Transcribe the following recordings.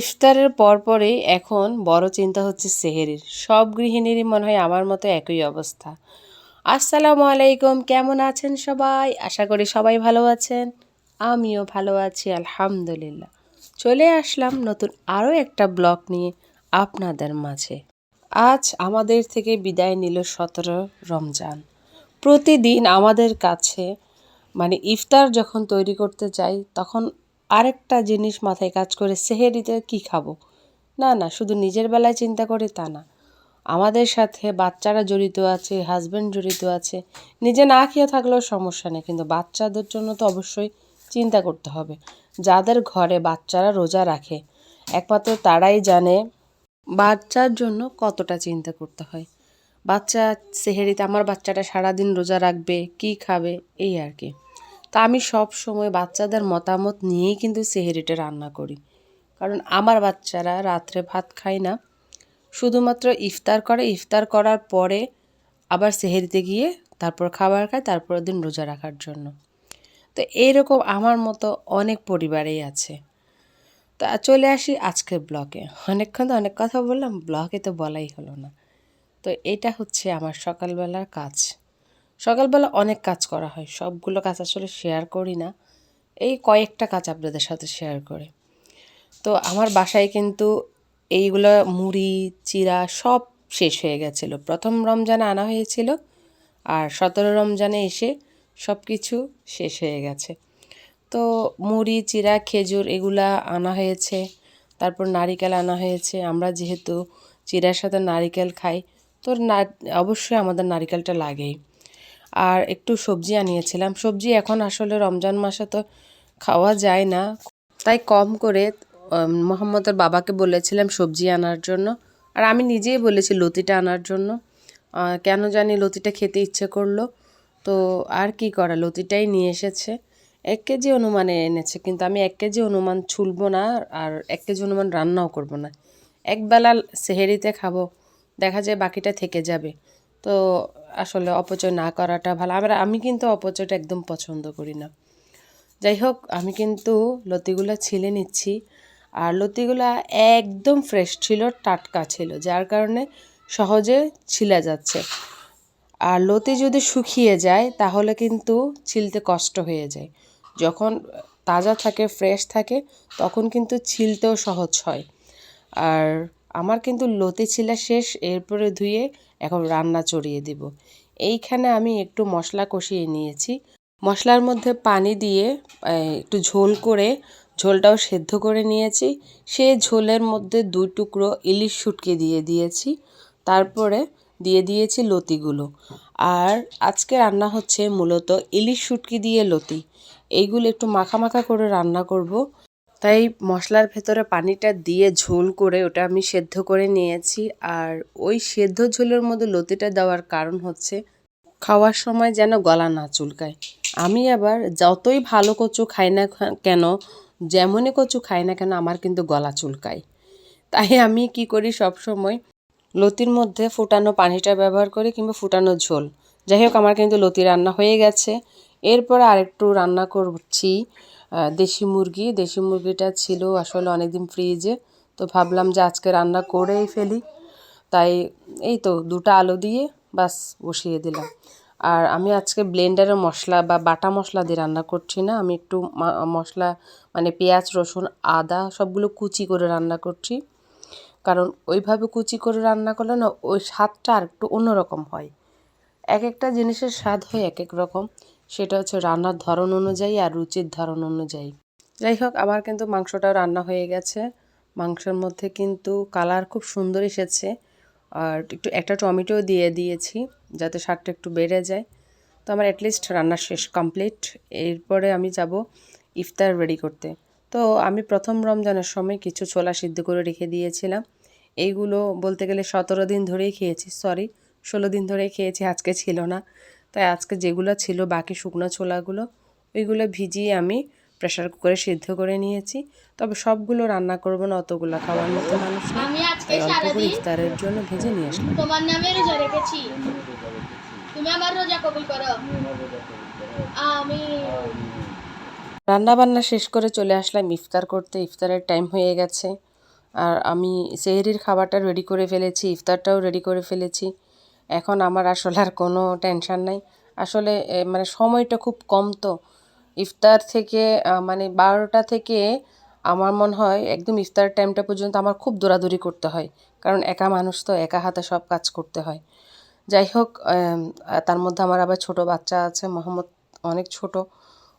ইফতারের পরপরই এখন বড় চিন্তা হচ্ছে সেহেরির। সব গৃহিণীরই মনে হয় আমার মতো একই অবস্থা। আসসালামু আলাইকুম, কেমন আছেন সবাই? আশা করি সবাই ভালো আছেন। আমিও ভালো আছি, আলহামদুলিল্লাহ। চলে আসলাম নতুন আরও একটা ব্লগ নিয়ে আপনাদের মাঝে। আজ আমাদের থেকে বিদায় নিল সতেরো রমজান। প্রতিদিন আমাদের কাছে মানে ইফতার যখন তৈরি করতে যাই, তখন আরেকটা জিনিস মাথায় কাজ করে, সেহেরিতে কি খাব? না না, শুধু নিজের বেলায় চিন্তা করে তা না। আমাদের সাথে বাচ্চারা জড়িত আছে হাজব্যান্ড জড়িত আছে, নিজে না খেয়ে থাকলেও সমস্যা নেই, কিন্তু বাচ্চাদের জন্য তো অবশ্যই চিন্তা করতে হবে। যাদের ঘরে বাচ্চারা রোজা রাখে, একমাত্র তারাই জানে বাচ্চার জন্য কতটা চিন্তা করতে হয়। বাচ্চা, সেহেরিতে আমার বাচ্চাটা সারাদিন রোজা রাখবে, কি খাবে, এই আর কি। তা আমি সব সময় বাচ্চাদের মতামত নিয়েই কিন্তু সেহেরিটা রান্না করি। কারণ আমার বাচ্চারা রাত্রে ভাত খায় না। শুধুমাত্র ইফতার করে, ইফতার করার পরে আবার সেহেরিতে গিয়ে তারপর খাবার খায়, তারপরের দিন রোজা রাখার জন্য। তো এইরকম আমার মতো অনেক পরিবারেই আছে। তা চলে আসি আজকের ব্লগে। অনেকক্ষণ তো অনেক কথা বললাম, ব্লগে তো বলাই হলো না। তো এটা হচ্ছে আমার সকালবেলার কাজ। সকালবেলা অনেক কাজ করা হয়। সবগুলো কাজ আসলে শেয়ার করি না। এই কয়েকটা কাজ আপনাদের সাথে শেয়ার করে। তো আমার বাসায় কিন্তু এইগুলো মুড়ি, চিরা সব শেষ হয়ে গেছিল। প্রথম রমজানে আনা হয়েছিল আর সতেরো রমজানে এসে সব কিছু শেষ হয়ে গেছে। তো মুড়ি, চিরা, খেজুর এগুলা আনা হয়েছে। তারপর নারিকেল আনা হয়েছে। আমরা যেহেতু চিরার সাথে নারিকেল খাই, তো না, অবশ্যই আমাদের নারিকেলটা লাগেই। আর একটু সবজি আনিয়েছিলাম। সবজি এখন আসলে রমজান মাসে তো খাওয়া যায় না। তাই কম করে মোহাম্মদের বাবাকে বলেছিলাম সবজি আনার জন্য। আর আমি নিজেই বলেছি লতিটা আনার জন্য। কেন জানি লতিটা খেতে ইচ্ছে করল। তো আর কি করা, লতিটাই নিয়ে এসেছে। এক কেজি অনুমানে এনেছে, কিন্তু আমি এক কেজি অনুমান ছুলবো না আর এক কেজি অনুমান রান্নাও করব না। একবেলা সেহেরিতে খাব, দেখা যায় বাকিটা থেকে যাবে। তো আসলে অপচয় না করাটা ভালো। আবার আমি কিন্তু অপচয়টা একদম পছন্দ করি না। যাই হোক, আমি কিন্তু লতিগুলো ছিলে নিচ্ছি। আর লতিগুলো একদম ফ্রেশ ছিল, টাটকা ছিল, যার কারণে সহজে ছিলা যাচ্ছে। আর লতি যদি শুকিয়ে যায়, তাহলে কিন্তু ছিলতে কষ্ট হয়ে যায়। যখন তাজা থাকে, ফ্রেশ থাকে, তখন কিন্তু ছিলতেও সহজ হয়। আর আমার কিন্তু লতি ছিলা শেষ, এরপরে ধুয়ে এখন রান্না চড়িয়ে দিব। এইখানে আমি একটু মশলা কষিয়ে নিয়েছি। মশলার মধ্যে পানি দিয়ে একটু ঝোল করে, ঝোলটাও সেদ্ধ করে নিয়েছি। সে ঝোলের মধ্যে দুই টুকরো ইলিশ শুটকি দিয়ে দিয়েছি। তারপরে দিয়ে দিয়েছি লতিগুলো। আর আজকে রান্না হচ্ছে মূলত ইলিশ শুটকি দিয়ে লতি। এইগুলো একটু মাখা মাখা করে রান্না করব। তাই মশলার ভেতরে পানিটা দিয়ে ঝোল করে ওটা আমি সেদ্ধ করে নিয়েছি। আর ওই সেদ্ধ ঝোলের মধ্যে লতিটা দেওয়ার কারণ হচ্ছে খাওয়ার সময় যেন গলা না চুলকায়। আমি আবার যতই ভালো কচু খাই না কেন, যেমনই কচু খাই না কেন আমার কিন্তু গলা চুলকায়। তাই আমি কি করি সব সময় লতির মধ্যে ফুটানো পানিটা ব্যবহার করি কিংবা ফুটানো ঝোল। যাই হোক, আমার কিন্তু লতি রান্না হয়ে গেছে। এরপর আরেকটু রান্না করছি। দেশি মুরগি। দেশি মুরগিটা ছিল আসলে অনেকদিন ফ্রিজে তো ভাবলাম যে আজকে রান্না করেই ফেলি। তাই এই তো দুটো আলু দিয়ে বাস বসিয়ে দিলাম। আর আমি আজকে ব্লেন্ডারে মশলা বা বাটা মশলা দিয়ে রান্না করছি না। আমি একটু মশলা মানে পেঁয়াজ, রসুন, আদা সবগুলো কুচি করে রান্না করছি। কারণ ওইভাবে কুচি করে রান্না করলে না ওই স্বাদটা আর একটু অন্যরকম হয়। এক একটা জিনিসের স্বাদ হয় এক এক রকম। সেটা হচ্ছে রান্নার ধরন অনুযায়ী আর রুচির ধরন অনুযায়ী। যাই হোক, আমার কিন্তু মাংসটাও রান্না হয়ে গেছে। মাংসের মধ্যে কিন্তু কালার খুব সুন্দর এসেছে। আর একটু, একটা টমেটো দিয়ে দিয়েছি যাতে স্বাদটা একটু বেড়ে যায়। তো আমার অ্যাটলিস্ট রান্না শেষ কমপ্লিট এরপরে আমি যাব ইফতার রেডি করতে। তো আমি প্রথম রমজানের সময় কিছু ছোলা সিদ্ধ করে রেখে দিয়েছিলাম। এইগুলো বলতে গেলে সতেরো দিন ধরেই খেয়েছি সরি ষোলো দিন ধরেই খেয়েছি, আজকে ছিল না। তাই আজকে যেগুলো ছিল বাকি শুকনো ছোলাগুলো ওইগুলো ভিজিয়ে আমি প্রেশার কুকারে সিদ্ধ করে নিয়েছি। তবে সবগুলো রান্না করব না অতগুলো খাওয়ার মতো মানুষ অল্প ইফতারের জন্য ভেজে নিয়ে আসলাম। তোমার নামে রোজা রেখেছি। তুমি আমার রোজা কবুল করো। আমি রান্না বান্না শেষ করে চলে আসলাম ইফতার করতে। ইফতারের টাইম হয়ে গেছে। আর আমি সেহরির খাবারটা রেডি করে ফেলেছি ইফতারটাও রেডি করে ফেলেছি। এখন আমার আসলে আর কোনো টেনশন নাই। আসলে মানে সময়টা খুব কম তো। ইফতার থেকে মানে বারোটা থেকে আমার মনে হয় একদম ইফতার টাইমটা পর্যন্ত আমার খুব দৌড়াদৌড়ি করতে হয়। কারণ একা মানুষ তো, একা হাতে সব কাজ করতে হয়। যাই হোক তার মধ্যে আমার আবার ছোট বাচ্চা আছে, মোহাম্মদ অনেক ছোট।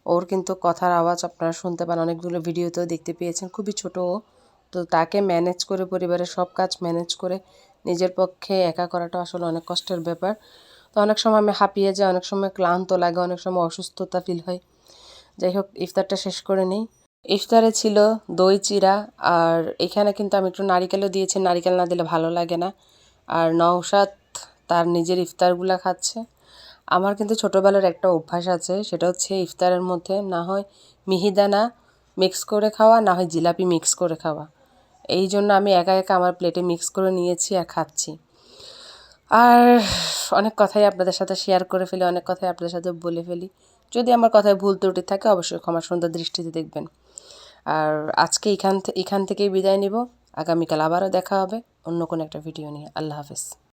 ওর কিন্তু কথার আওয়াজ আপনারা শুনতে পান, অনেকগুলো ভিডিওতেও দেখতে পেয়েছেন। খুবই ছোট ও। তো তাকে ম্যানেজ করে, পরিবারের সব কাজ ম্যানেজ করে নিজের পক্ষে একা করাটা আসলে অনেক কষ্টের ব্যাপার। তো অনেক সময় আমি হাঁপিয়ে যাই, অনেক সময় ক্লান্ত লাগে, অনেক সময় অসুস্থতা ফিল হয়। যাই হোক, ইফতারটা শেষ করে নিই। ইফতারে ছিল দই চিরা আর এখানে কিন্তু আমি একটু নারিকেলও দিয়েছি। নারিকেল না দিলে ভালো লাগে না। আর নওশাদ তার নিজের ইফতারগুলা খাচ্ছে। আমার কিন্তু ছোটোবেলার একটা অভ্যাস আছে, সেটা হচ্ছে ইফতারের মধ্যে না হয় মিহিদানা মিক্স করে খাওয়া, না হয় জিলাপি মিক্স করে খাওয়া। এই জন্য আমি একা একা আমার প্লেটে মিক্স করে নিয়েছি আর খাচ্ছি। আর অনেক কথাই আপনাদের সাথে শেয়ার করে ফেলি, অনেক কথাই আপনাদের সাথে বলে ফেলি। যদি আমার কথায় ভুল ত্রুটি থাকে, অবশ্যই ক্ষমা সুন্দর দৃষ্টিতে দেখবেন। আর আজকে এখান থেকে এখান থেকেই বিদায় নিব। আগামীকাল আবারও দেখা হবে অন্য কোনো একটা ভিডিও নিয়ে। আল্লাহ হাফেজ।